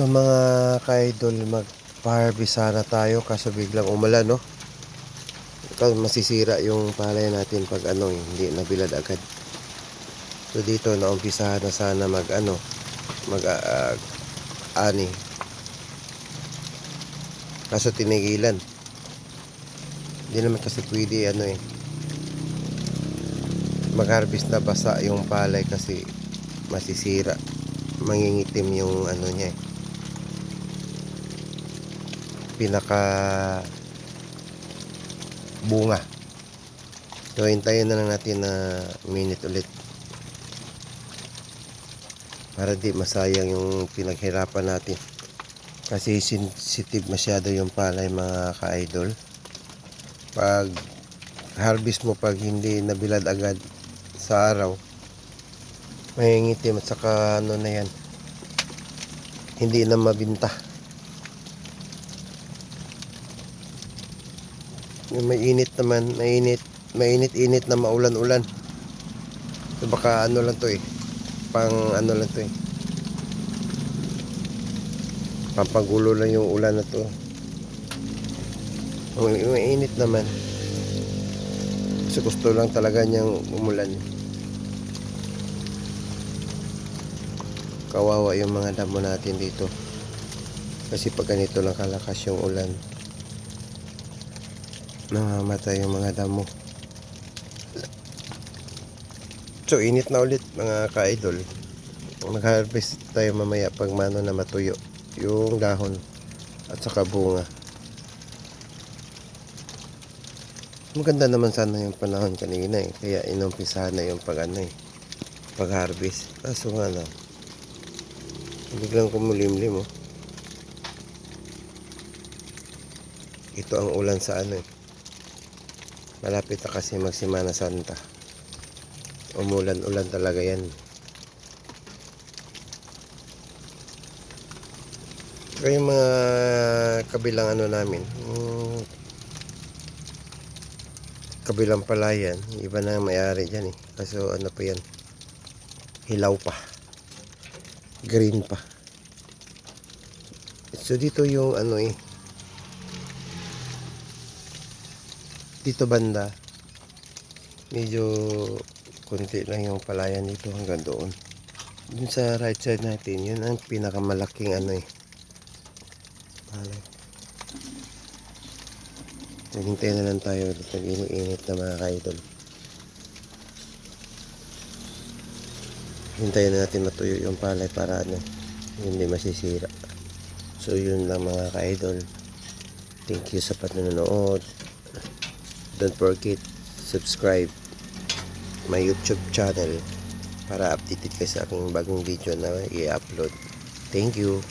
So mga ka-idol, mag-harvest sana tayo kaso biglang umulan, no? Masisira yung palay natin pag ano, eh, hindi nabilad agad. So dito, naumpisahan na sana mag ano, mag ah, ah, ani. Kaso tinigilan. Hindi naman kasi pwede ano eh. Mag-harvest na basa yung palay kasi masisira. Mangingitim yung ano niya eh. Pinaka bunga. So, hintayin na lang natin na minute ulit. Para di masayang yung pinaghirapan natin. Kasi sensitive masyado yung palay mga ka-idol. Pag harvest mo pag hindi nabilad agad sa araw, mahingitim at saka ano na yan, hindi na mabinta. Yung mainit naman, mainit, mainit-init na maulan-ulan. So baka ano lang to eh, pang ano lang to eh. Pampagulo lang yung ulan na to. Mainit naman. Kasi gusto lang talaga niyang umulan. Kawawa yung mga damo natin dito. Kasi pag ganito lang kalakas yung ulan, namamatay yung mga damo. So, init na ulit mga ka-idol. Mag-harvest tayo mamaya pag mano na matuyo yung dahon at saka bunga. Maganda naman sana yung panahon kanina eh. Kaya inumpisahan na yung pag ano eh. Pag-harvest. Kaso nga lang. Biglang kumulimlim oh. Ito ang ulan sa ano eh. Malapit na kasi magsimana Santa. Umulan-ulan talaga yan. Kaya yung mga kabilang ano namin, yung kabilang palayan, iba na may-ari dyan eh. Kaso ano pa yan, hilaw pa. Green pa. So dito yung ano eh, dito banda, medyo konti lang yung palayan dito hanggang doon. Dun sa right side natin, yun ang pinakamalaking ano eh, palay. Naghintay na lang tayo ulit nag-init na mga ka-idol. Hintayin na natin matuyo yung palay para ano, hindi masisira. So yun lang mga ka-idol. Thank you sa panonood. Don't forget subscribe my YouTube channel para updated kayo sa aking bagong video na i-upload. Thank you.